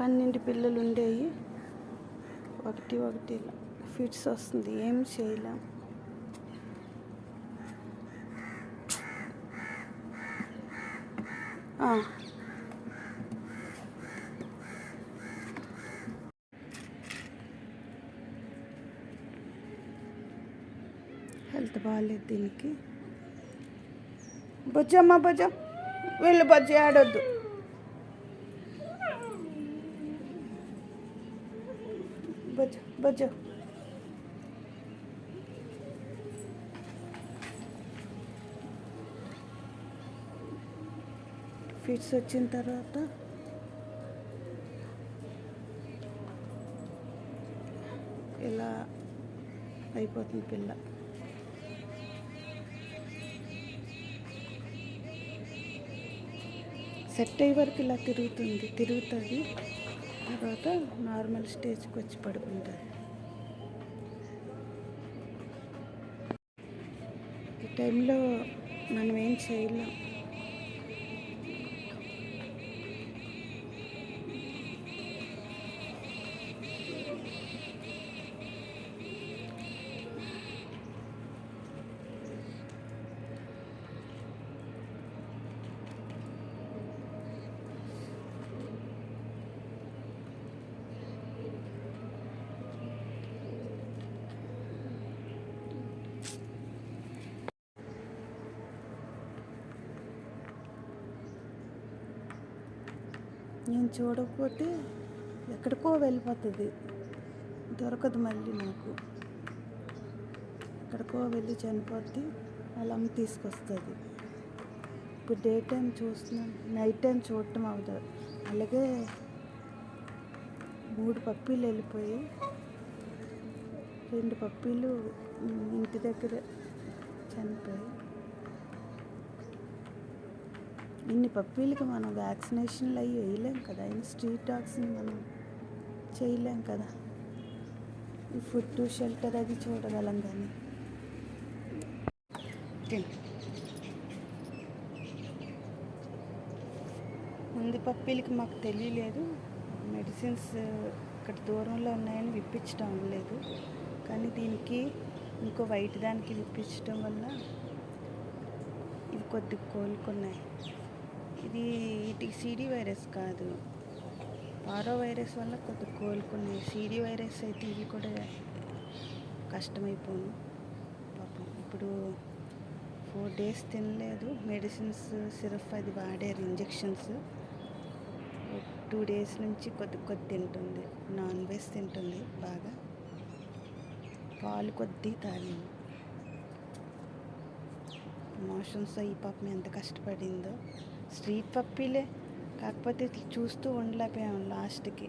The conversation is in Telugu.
పన్నెండు పిల్లలు ఉండేవి ఒకటి ఒకటి ఫిట్స్ వస్తుంది. ఏం చేయలేం. హెల్త్ బాగాలేదు దీనికి. బొజ్జమ్మ బొజ్జ వీళ్ళు బొజ్జ ఆడొద్దు. బొజ్జ బొజ్జ ఫిట్స్ వచ్చిన తర్వాత ఇలా అయిపోతుంది పిల్ల సెట్ అయ్యే వరకు ఇలా తిరుగుతుంది తిరుగుతుంది తర్వాత నార్మల్ స్టేజ్కి వచ్చి పడుకుంటుంది ఈ టైంలో మనం ఏం చేయలేం. నేను చూడకపోతే ఎక్కడికో వెళ్ళిపోతుంది. దొరకదు మళ్ళీ నాకు. ఎక్కడికో వెళ్ళి చనిపోద్ది వాళ్ళ అమ్మ తీసుకొస్తుంది. ఇప్పుడు డే టైం చూస్తున్నాం నైట్ టైం చూడటం అవుతుంది అలాగే మూడు పప్పీలు వెళ్ళిపోయి రెండు పప్పీలు ఇంటి దగ్గర చనిపోయి ఇన్ని పప్పీలకి మనం వ్యాక్సినేషన్లు అవి వేయలేం కదా ఇన్ని స్ట్రీట్ డాగ్స్ని మనం చేయలేం కదా. ఈ ఫుడ్ షెల్టర్ అది చూడగలం కానీ. ముందు పప్పీలకి మాకు తెలియలేదు. మెడిసిన్స్ ఇక్కడ దూరంలో ఉన్నాయని విప్పించడం లేదు. కానీ దీనికి ఇంకో వైట్ దానికి విప్పించడం వల్ల ఇవి కొద్దిగా కోలుకున్నాయి. ఇది ఇటు సిడి వైరస్ కాదు. పారో వైరస్ వల్ల కొద్దిగా కోలుకున్నాయి. సిడి వైరస్ అయితే ఇవి కూడా కష్టమైపోను. పాపం ఇప్పుడు ఫోర్ డేస్ తినలేదు. మెడిసిన్స్ సిరప్ అది వాడారు ఇంజెక్షన్స్. టూ డేస్ నుంచి కొద్ది కొద్ది తింటుంది. నాన్ వెజ్ తింటుంది బాగా. పాలు కొద్ది తాగింది. మోషన్స్ ఈ పాపం ఎంత కష్టపడిందో. స్ట్రీట్ పప్పీలే కాకపోతే చూస్తూ ఉండలేకపోయాం లాస్ట్కి.